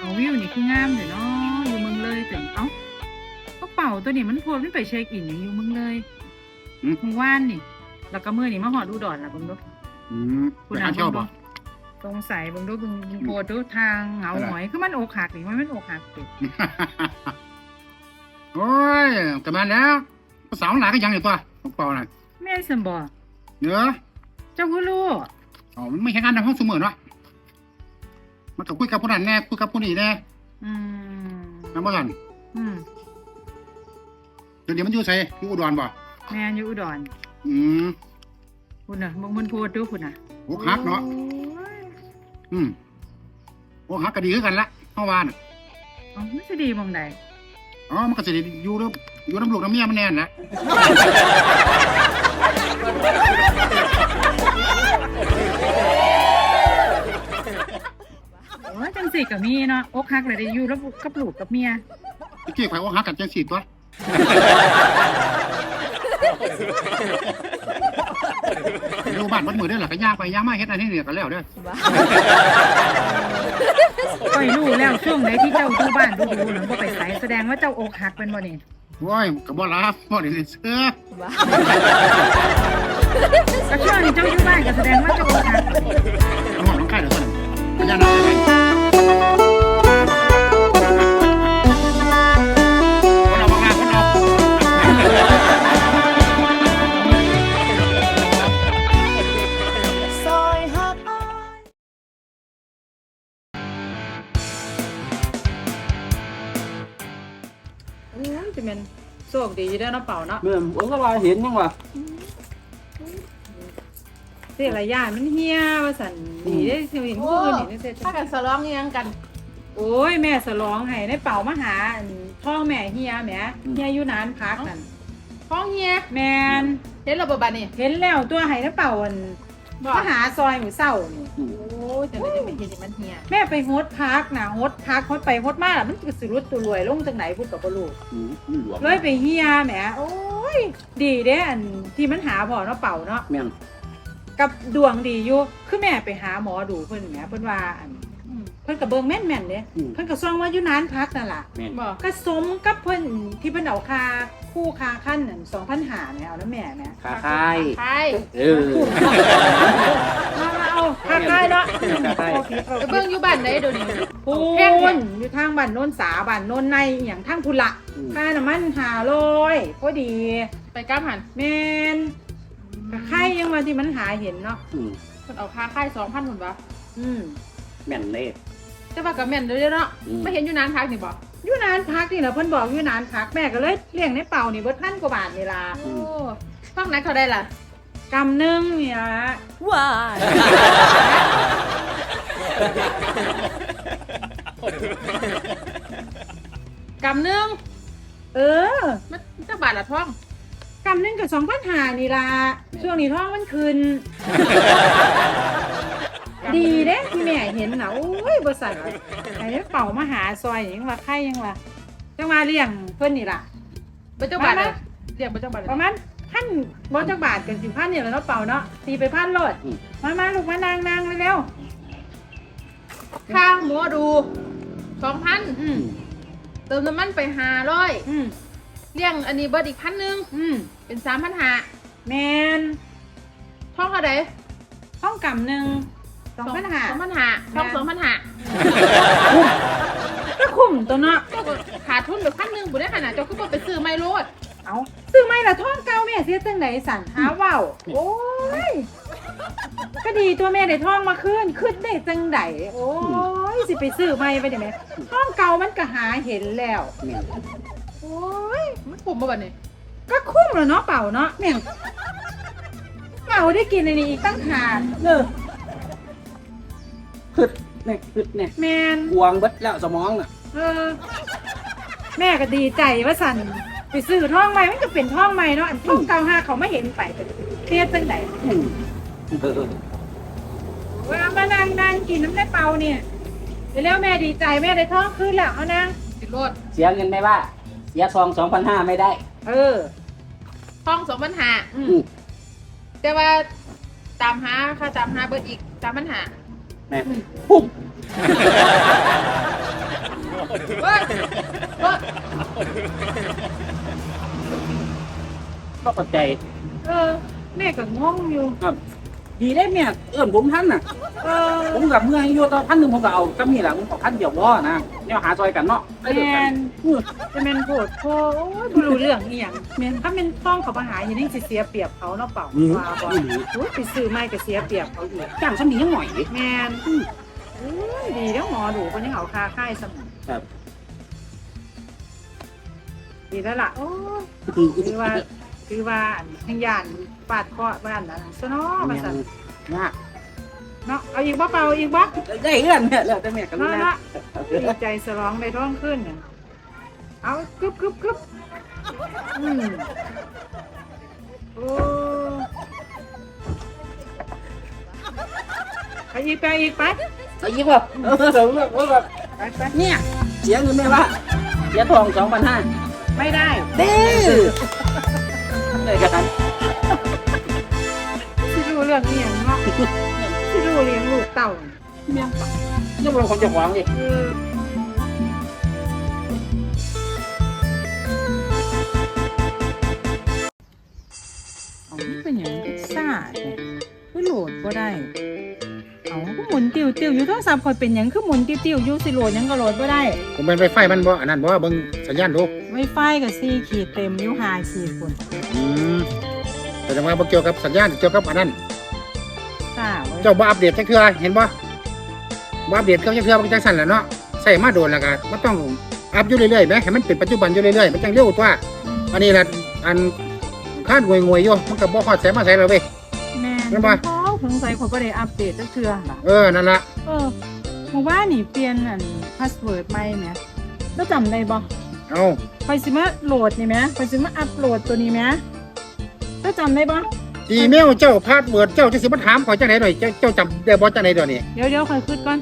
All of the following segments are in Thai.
เอาวิวนี่คืองามเถอะเนาะอยู่เมืองเลยแต่เอ้าก็เป่าตัวนี้มันโพดมันไปเช็คอินอย่างอยู่เมืองเลยอืม เมื่อวานนี่ แล้วก็มื้อนี่มาหอดอุดรล่ะเบิ่งดูอืมไปหาเที่ยวบ่ สงสัยเบิ่งดูเบิ่งโพดดูทางเหงาหงอยคือมันอกหักนี่มันมันอกหักติโอ้ยแต่มาแล้วภาษาหนาก็ยังอยู่ตัวของเปล่าน่ะแม่นซั่นบ่เนื้อเจ้าคือรู้อ๋อมันไม่ใช่งานในห้องเสมอเนาะ มันก็คุยกับผู้นั้นแน่คุยกับผู้นี้แน่อืมนะบ่ซั่นอืมเดี๋ยวนี้มันอยู่ไสอยู่อุดรบ่แม่นอยู่อุดรอืมพุ่นน่ะเบิ่งมันโพดดูพุ่นน่ะอกหักเนาะโอ้ยอืมอกหักก็ดีคือกันละเฮาว่าน่ะเอ๋อมันสิดีหมองใดอ๋อมันก็สิได้อยู่นำอยู่น้ำลูกน้ำเมียมันแน่นแหละ สิก็มีเนาะอกหักเลยได้อยู่แล้วกับลูกกับเมียตะกี้ข่อยอกหักกันจังซี่ตัวอยู่บ้านมันมือเด้อล่ะก็ย่างไปย่างมาเฮ็ดอันนี้เนี่ยก็แล้วเด้อค่อยรู้แล้วช่วงไหนที่เจ้าอยู่บ้านดูดูหรือว่าไปไสแสดงว่าเจ้าอกหักเป็นบ่นี่โอ้ยก็บ่ลาบ่ได้เล่นเสือก็ช่วงนี้เจ้าอยู่บ้านก็แสดงว่าเจ้าอกหักน้องน้องไก่เด้อคนพญานาค โชคดีได้อเนาะเป่าเนาะเมื่อผมก็ว่าเห็นยังว่าสิระยะมันเฮียว่าสั่นดีได้อสิเห็นผู้อื่นเห็นได้อถ้ากันสลองอิหยังกัน โอ้ยแม่สลองให้ในเป่ามาหาอันพ่อแม่เฮียแหมเฮียอยู่นานพักนั่นฟ้องเฮียแมนเห็นระบบบัดนี่เห็นแล้วตัวให้ในเป่าอันบอก มาหาซอยหมูเศร้านี่โอ้ยจังเลยจะไม่เห็นมันเฮียแม่ไปโฮดพักนะโฮดพักโฮดไปโฮดมาล่ะมันก็สิรุดตัวรวยลงจากไหนพูดกับบ่รู้อืมมันหลวมเลยไปเฮียแหมโอ้ยดีเด้อันที่มันหาพ่อเนาะเป่าเนาะแม่นกับดวงดีอยู่คือแม่ไปหาหมอดูเพิ่นแหมเพิ่นว่าอันอืมเพิ่นก็เบิ่งแม่นๆเด้อืมเพิ่นก็ซ่องว่าอยู่นานพักนั่นล่ะแม่นบอกก็สมกับเพิ่นที่เพิ่นเอาค่า คู่ค่าขั้นนั่น2,500เนี่ยเอานะแม่แหมขาคายใช่เออมามาเอาค่าค่ายเนาะค่าค่ายโอเคโอไปเคเบิ่งอยู่บ้านไหนเดี๋ยวนี้พูแพงแท้นอยู่ทางบ้านโน้นสาบ้านโน้นในอหย่างทางพุละอืมค่าน้ำมันหาลอยพอดีไปกล้ามหันแมนกไข่ยังมาที่มันหาเห็นเนาะอืมคนเอาค่าค่ายสองพันคนวะอืมแม่นเลยแต่ว่ากับแม่นเลยเนาะอืมไม่เห็นอยู่นานพักนี่บอก อยู่นานพักนี่แหละเพิ่นบอกอยู่นานพักแม่ก็เลยเลี้ยงในเป่านี่เบิดพันกว่าบาทนี่ล่ะโอ้ฟังไหนเขาได้ล่ะกำหนึงเนี่ยว้ายกำหนึงเออมันจักบาทละท่องกำหนึงกับสองพันหานี่ล่ะช่วงนี้ท้องมันคืน ดีเด้ที่แม่เห็นนะโอ้ยบริษัทไอ้เป่ามาหาซอยยังว่าไข่ยังว่าจังมาเลี้ยงเพิ่นนี่ล่ะเป็นจักบาทมาเลมายเรียกเป็นจักบาทเลยประมาณพันบอจักบาทกันสิพันเนี่ยแหล้วเนาะเป่าเนาะตีไปพันโลดอืม มามาลูกมานางนางเร็วข้างหมูดูสองพันๆอืมเติมน้ำมันไปห้าร้อยอืมเลี้ยงอันนี้เบิร์ดอีกพันหนึ่งอืมเป็นสามพันห้าแมนท่องเท่าไหร่ห้องกำหนึ่ง สองพันหาสองพันห้าท่องสองพันห้าก็คุ้มตัวเนาะเจ้าก็ขาดทุนไปพันหนึ่งบุได้ขนาดเจ้าก็บ่ไปซื้อไม้โลดเอาซื้อไม่ละท่องเก่าแม่เสียจังไหนสั่นหาเว้าวโอ้ยก็ดีตัวแม่ได้ท่องมาขึ้นขึ้นได้จังไดโอ้ยสิไปซื้อไม่ไปได้ไหมท่องเก่ามันก็หาเห็นแล้วแม่นโอ้ยมันคุ้มบ่บัดนี้ก็คุ้มแล้วเนาะเป่าเนาะแม่งเป่าได้กินในนี้อีกตั้งหากเออ คึดเนี่ยคึดเนี่ยแมนกวางเบิดแล้วสมองน่ะเออ แม่ก็ดีใจว่าสันไปซื้อท่องใหม่มันก็เป็นท่องใหม่เนาะอันท่องเก่าห้าเขาไม่เห็นไปเครียดจังไหนอืมเออเวลามานั่งนั่งกินน้ำได้เป่าเนี่ยเดี๋ยวแล้วแม่ดีใจแม่ได้ท่องขึ้นแล้วเอานะติดโลดเสียเงินไหมว่า เสียซองสองพันห้าไม่ได้ เออท่องสองพันห้าอือืมมแต่ว่าตามหาค่าตามหาเบิร์ดอีกสามพันห้า แม่ปุ๊บยก็ปัจจัยเออแม่ก็งวงอยู่ครับ ดีได้แม่เอื้อนผมท่านน่ะเออผมกับเมื่ออายุตอนพันหนึ่งผมก็เอาก็มีแหละผมก็พันเดียวว่านะเนี่ยหาซอยกันเนาะแมนจะเป็นโผดโพโอ้ยบ่รู้เรื่องอีหยังแมนถ้าเป็นต้องเขามาหาอย่างนี้สิเสียเปรียบเขาเนาะเปล่าอืมว่าบ่อุ้ยไปซื้อไม่ก็เสียเปรียบเขาอีกจ้างฉันดียังหน่อยดิแมนอุ้ยดีแล้วหมอดูคนยังเอาคาค่ายสมองครับดีแล้วล่ะโอ้ยคือว่า คือว่าอันทั้งยานปาดเคาะบ้านนั้นซะเนาะมาสั่นนะเนาะเอาอีกบ่เปล่าอีกบ่ได้เอื้อนเนี่ยแล้วแต่แม่กันเนาะนะเนาะดีใจสร้องได้ท้องขึ้นน่ะเอากึบกึบกึบอืมโอ้ไปอีกไปอีกไปเอายิบว่าเออเดี๋ยวเลือกว่าแบบไปไปเนี่ยเสียเงินแม่ว่าเสียทองสองพันห้าไม่ได้เด้อ เลยกันที่รู้เรื่องนี้อย่างเนาะที่รู้เลี้ยงลูกเต่าเมียยังเป็นคนจะหวังอีกเออเอามันเป็นอย่างพิซซ่าเนี่ยคือโหลดก็ได้เอาก็ หมุนติวติวๆอยู่โทรศัพท์คอยเป็นหยังคือหมุนติวติวๆอยู่สิโหลดหยังก็โหลดก็ได้ผมเป็นไฟไฟมันบ่อันนั้นบ่เบิ่งสัญญาณดูไวไฟกับซีขีดเต็มอยู่หาขีดคนอืมแต่จังว่าบ่เกี่ยวกับสัญญาณเกี่ยวกับอันนั้นซ่าไว้เจ้าบ่อัปเดตจักเทื่อเห็นบ่บ่อัปเดตเขาจักเทื่อมันก็จังสั่นแหละเนาะใส่มาโดนแล้วก็มันต้องอัพอยู่เรื่อยๆแหมให้มันเป็นปัจจุบันอยู่เรื่อยๆมันจังเร็วตัวอันนี้ล่ะอันคาดงวยๆอยู่มันก็บ่ฮอดแสมาใส่แล้วเว้ย แม่แม่นบ่เขา สงสัยเขาก็ได้อัปเดตจักเทื่อล่ะ เออ นั่นล่ะเออเมื่อวานนี่เปลี่ยนอันพาสเวิร์ดใหม่แหมแล้วจำได้บ่เอาคอยสิมาโหลดนี่แหมคอยสิมาอัปโหลดตัวนี้แหมแล้วจำได้บ่อีเมลเจ้าพาสเวิร์ดเจ้าจะสิมาถามข่อยจังได๋หน่อยเจ้าเจ้าจำได้บ่จังได๋เดี๋ยวนี้เดี๋ยวเดี๋ยวคอยคิดก่อน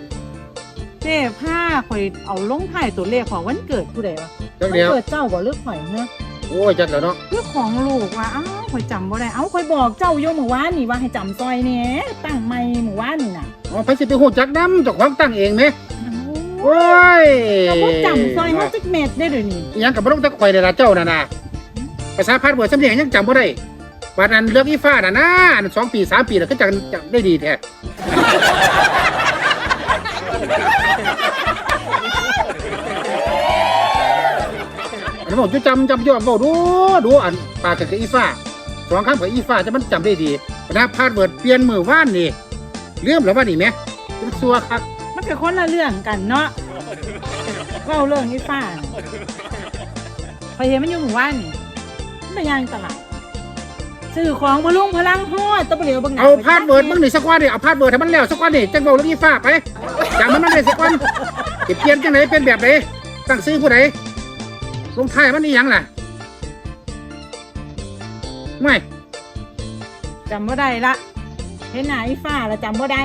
เจ้ผ้าคอยเอาลงท้ายตัวเลขของวันเกิดผู้ใดวะจังวันเดียวเกิดเจ้าบ่หรือข่อยเนาะ โอ้ยจัดแล้วเนาะเรื่องของลูกว่าอ้าวคอยจำบ่ได้เอ้าคอยบอกเจ้าโยมเมื่อวานนี่ว่าให้จำซอยแหน่ตั้งไม่เมื่อวานนี่น่ะอ๋อไปสิไปฮู้จักนำเจ้าของตั้งเองแหมโอ้โอ้ยก็บ่จำซอยเฮาจักเม็ดได้เดี๋ยวนี้อิหยังกับบ่ต้องตะข่อยเลยล่ะเจ้าน่ะนะภาษาพาสเวิร์ดสำเนียงยังจำบ่ได้บาดนั้นเลือกอีฟ้าน่ะนะอันสองปีสามปีแล้วก็จังจำได้ดีแท้ อันนั้นบอกจะจำจำยอดบอกดูดูอันปากกับอีฟ้าสองคำกับอีฟ้าจะมันจำได้ดีปัญหาพาสเวิร์ดเปลี่ยนมือว่านนี่เลื่อมแล้วว่านี่ไหมเป็นซัวครับมันก็คนละเรื่องกันเนาะเว้าเรื่องนี้ฟ้าพอยเห็นมันอยู่หมู่บ้านนี่มันไปย่างตลาดซื้อของมาลุงพลังฮอดตะเปลียวบางหนัเอาพาสเวิร์ดมึงนี่สักวันนี่เอาพาสเวิร์ดให้มันแล้วสักวันนี่จังบอกเรื่องอีฟ้าไปจำมันมันได้สักวันสิเปลี่ยนจังไหนเป็นแบบไหนตั้งซื้อผู้ใด ลงท้ายมันนี่ยังล่ะไม่จำบ่ได้ละเห็นหน้าอีฟ้าแล้วจำบ่ได้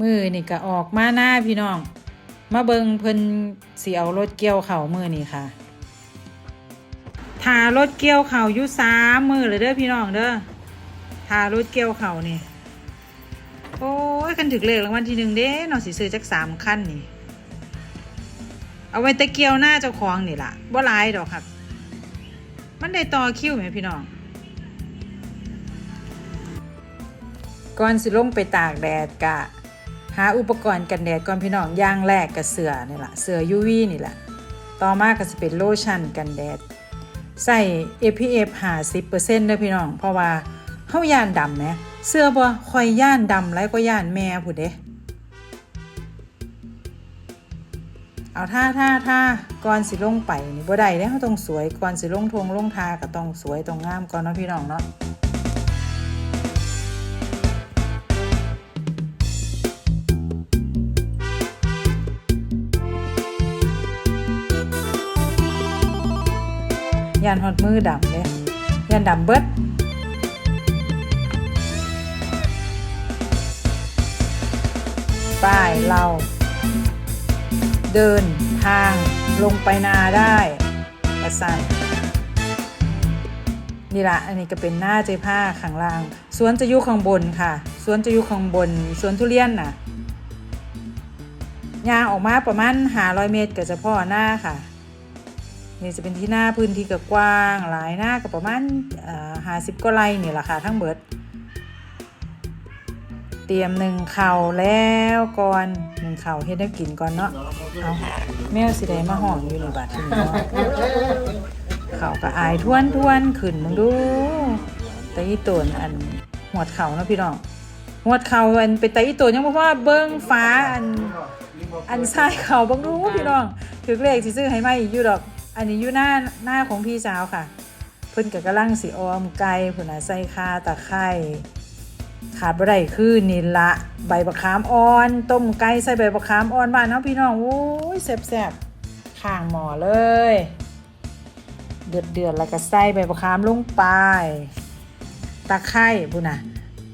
มือนี่ก็ออกมาหน้าพี่น้อง มาเบิงเพิ่นสิเอารถเกี่ยวเข่ามือนี่ค่ะ ทารถเกี่ยวเข่ายู่สามมือเลยเด้อพี่น้องเด้อทารถเกี่ยวเข่านี่โอ้ยคันถึกเลขรางวัลที่หนึ่งเด้นอสิซื้อจักสามขั้นนี่ เอาไว้ตะเกียวหน้าเจ้าของนี่ล่ะบ่ลายดอกครับ มันได้ต่อคิวไหมพี่น้องก่อนสิลงไปตากแดดกะ หาอุปกรณ์กันแดดก่อนพี่น้องย่างแรกกับเสือนี่แหละเสือ UV นี่แหละ ต่อมาก็จะเป็นโลชั่นกันแดด ใส่ APF 50%เด้พี่น้อง เพราะว่าเฮาย่านดำแหมเสื้อบ่คอยย่านดำแล้วก็ย่านแม่ผู้เด้เอาท่าท่าท่าก่อนสิลงไปนี่บ่ได้เด้เฮาต้องสวยก่อนสิลงทงลงทาก็ต้องสวยต้องงามก่อนเนาะพี่น้องเนาะ ยานฮอดมือดำเลยยานดำเบิดป้ายเรา เดินทางลงไปนาได้ประสันนี่ละอันนี้ก็เป็นหน้าเจผ้าข้างล่างสวนจะอยู่ข้างบนค่ะสวนจะอยู่ข้างบนสวนทุเรียนน่ะยางออกมาประมาณ500เมตรก็จะพ่อหน้าค่ะ นี่จะเป็นที่หน้าพื้นที่ก็กว้าง หลายหน้าก็ประมาณห้าสิบกว่าไร่นี่แหละค่ะทั้งเบิด เตรียมหนึ่งเข่าแล้วก่อนหนึ่งเข่าเฮ็ดได้กินก่อนเนาะเอาแมวสิได้มาห้องอยู่ในบาดที่นี่เนาะเขาก็อายทวนทวนขึ้นมึงดูแต่อีตนอันหัวดเข่าเนาะพี่น้องหัวดเข่าอันเป็นแต่อีตนยังบ่ว่าเบิ่งฟ้าอันอันซ้ายเข่าบังรู้พี่น้องถือเลขสิซื้อให้ไหมอีกอยู่ดอก อันนี้อยู่หน้าหน้าของพี่สาวค่ะ เพิ่นก็กำลังสิออมไกผุน่ะใส่คาตะไคร้ขาดบ่ได้คือนี่ละใบบักขามอ่อน ต้มไก่ใส่ใบบักขามอ่อนบ้านเนาะพี่น้องโอ้ยแซ่บๆข้างหม้อเลย เดือดเดือดแล้วก็ใส่ใบบักขามลงไปตะไคร้พุ่นน่ะ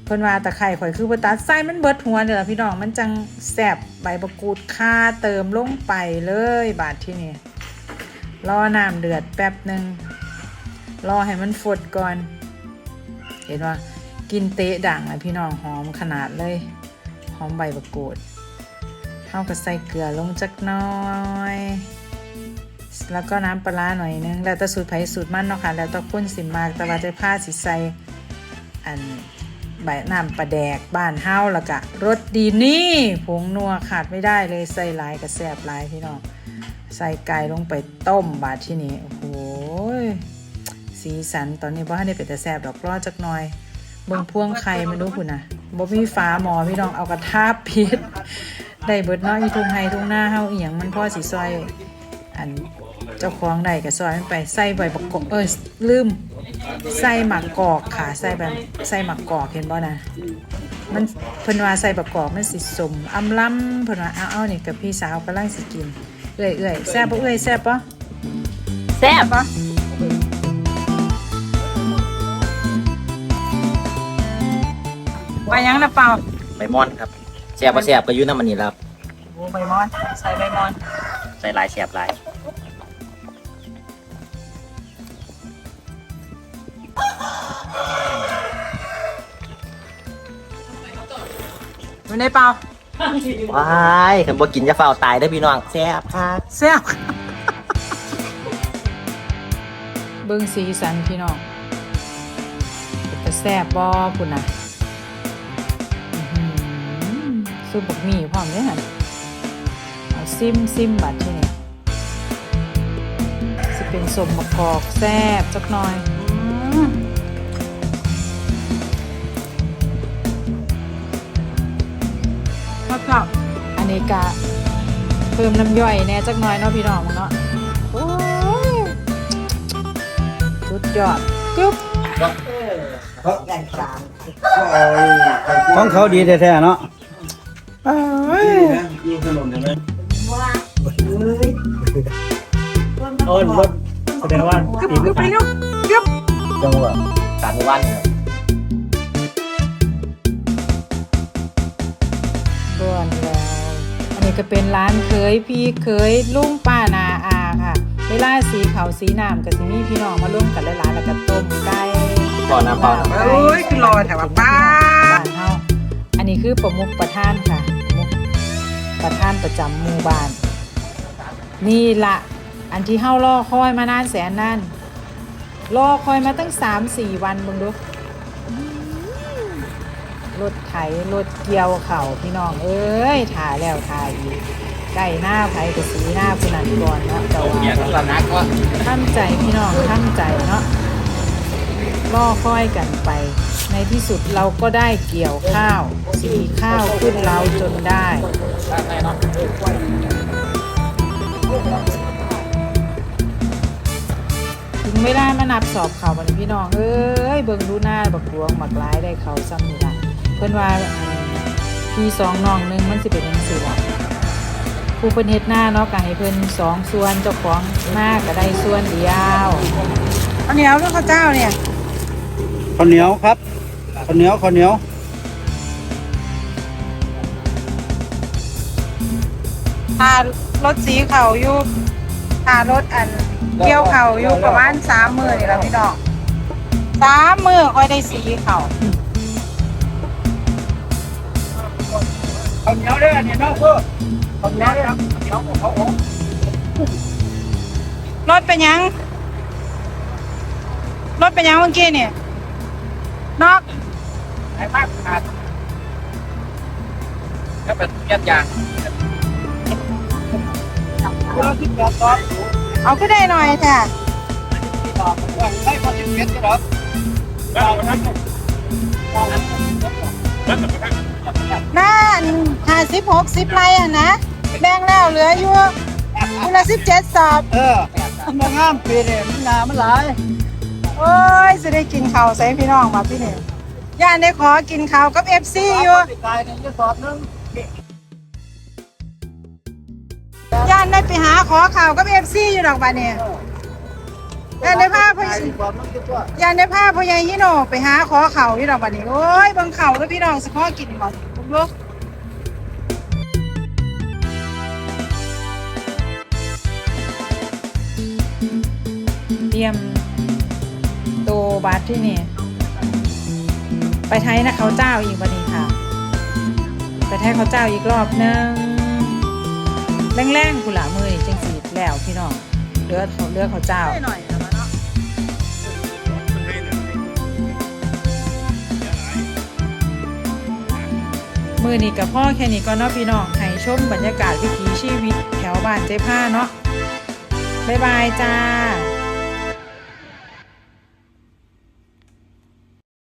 เพิ่นว่าตะไคร้ข่อยคือบ่ตัดไส้มันเบิดหัวเด้อล่ะพี่น้องมันจังแซ่บใบมะกูดข่าเติมลงไปเลยบาดที่นี่ รอน้ำเดือดแป๊บหนึ่งรอให้มันฟดก่อน เห็นว่ากินเตะด่างเลยพี่น้องหอมขนาดเลย หอมใบมะกูดเท่ากับใส่เกลือลงจักน้อย แล้วก็น้ำปลาหน่อยนึง แล้วแต่สูตรไผ่สูตรมันเนาะค่ะ แล้วแต่คนสิมาก แต่ว่าจะผ้าสิใส่อันใบน้ำปลาแดกบ้านเฮาแล้วก็รสดีนี่ผงนัวขาดไม่ได้เลยใส่หลายกระแซบหลายพี่น้อง ใส่ไก่ลงไปต้มบาดที่นี่โอ้โหสีสันตอนนี้บ่ให้ได้เป็นแต่แซบดอกรอจักหน่อยเบิ่งพ่วงไข่ไม่รู้คุณนะบ่มีฟ้าหมอพี่น้องเอากระทาปิดได้เบิดเนาะอีทุ่งไห้ทุ่งหน้าเฮาอีหยังมันพ่อสิซอย อันเจ้าของได้ก็ซอยมันไปใส่ใบบักกอกเอ้ยลืมใส่หมักกอกค่ะใส่แบบใส่หมักกอกเห็นบ่นะมันเพิ่นว่าใส่บักกอกมันสิสมอำล้ำเพิ่นว่าเอาเอานี่กับพี่สาวกำลังสิกิน เอื้อยเอื้อยแซ่บบ่เอื้อยแซ่บบ่แซ่บบ่ไปยังนะเปล่าใบมอนครับแซ่บบ่แซ่บก็อยู่น้ำมันนี่ล่ะครับโอ้ใบมอนใส่ใบมอนใส่หลายแซ่บหลายอยู่ในเปล่า ว้ายคันบ่กินจะเฝ้าวตายเด้อพี่น้องแซ่บครับแซ่บเบิ่งสีสันพี่น้องเป็นตาแซ่บบ่พุ่นน่ะอื้อหือซุปบักหมี่พร้อมเด้อหั่นเอาซิมซิมบัดที่นี่สิเป็นสมมะกอกแซ่บจักหน่อย ครับอันนี้กะเพิ่มน้ำย่อยแหน่จักหน่อยเนาะพี่น้องเนาะโอ้ยสุดยอดกึ๊บของเขาดีแท้ๆเนาะโอ้ยรถแสดงว่ากึ๊บกึ๊บไปลูกกึ๊บจังหวะสามวันเนี่ย ด่วนแล้ว อันนี้ก็เป็นร้านเคยพี่เคยลุงป้านาอาค่ะเวลาสีเขาวสีน้ำกับสีมีพี่น้องมาร่วมกันหลายๆแล้วก็ต้มไก่ก่อนน้ำเปล่าน้ำโอ้ยคือรอแถวบ้านเฮาอันนี้คือประมุขประธานค่ะประมุขประธานประจำหมู่บ้านนี่ละอันที่เฮารอคอยมานานแสนนานรอคอยมาตั้งสามสี่วันเบิ่งดูอื้อ รถไถรถเกี่ยวเข่าวพี่น้องเอ้ยถ่ายแล้วถ่ายอีกใกล้หน้าไผกับสีหน้าผู้นั้นก่อนเนาะแต่ว่าเนี่ยก็นักก็ท่านใจพี่น้องท่านใจเนาะล่อค่อยกันไป ในที่สุดเราก็ได้เกี่ยวข้าวสีข้าวขึ้นเราจนได้ถึงเวลามานับสอบเขาวันนี้พี่น้องเอ้ยเบิ่งดูหน้าบักหลวงบักร้ายได้เขาซ้ำนี่ละ เพิ่นว่าพี่สองน้องหนึงมันสิเป็นยังสิล่ะผู้เพิ่นเฮ็ดหน้าเนาะก็ให้เพิ่นสองส่วนเจ้าของหน้าก็ได้ส่วนเดียวข้าวเหนียวหรือข้าวเจ้าเนี่ยข้าวเหนียวครับข้าวเหนียวข้าวเหนียวทารถสีเขาอยู่ทารถอันเกี่ยวเขาอยู่ประมาณสามมือนี่แหละพี่น้องสามมือค่อยได้สีเขา ข้าวเหนียวเด้อเนี่ยน้องเพื่อข้าวเหนียวเด้อครับข้าวเหนียวของเขาของรถเป็นหยัง รถเป็นหยังเมื่อกี้เนี่ยนอกไอ้มากขาดถ้าเป็นยัดยางเราที่แปดตอนเอาขึ้นได้หน่อยจ้ะต่อว่าได้พอสิบเมตรหรอแล้วเอาทั้ง น่าห้าสิบหกสิบไรอะนะ แบ่งแล้วเหลืออยู่คนละสิบเจ็ดสอบเออมันงามปีเนี่ยมันงามมันหลายโอ้ยจะได้กินข้าวใส่พี่น้องมาพี่เนี่ยย่านได้ขอกินข้าวกับเอฟซีอยู่ตายเนี่ยจะสอบนึงย่านได้ไปหาขอข่าวกับเอฟซีอยู่ดอกบาเนี่ย ยานได้าพ่อตายสอบนึงจะตัวย่านได้พาพ่อใหญ่ฮิโนไปหาขอเข่าวอยู่ดอกบาเนี่ยโอ้ยบังเข่าแล้วพี่น้องสิขอกินก่อนลูกเตรียมโตบาทที่นี่ ไปไทยนะเขาเจ้าอีกวันนี้ค่ะ ไปไทยเขาเจ้าอีกรอบนึงแรงๆกุหลามือนี่จังสีแล้วพี่น้องเลือเขาเลือดเขาเจ้า มือนี้กับพ่อแค่นี้ก็เนาะพี่น้องให้ชมบรรยากาศวิถีชีวิตแถวบ้านเจ๊ผ้าเนาะบ๊ายบายจ้า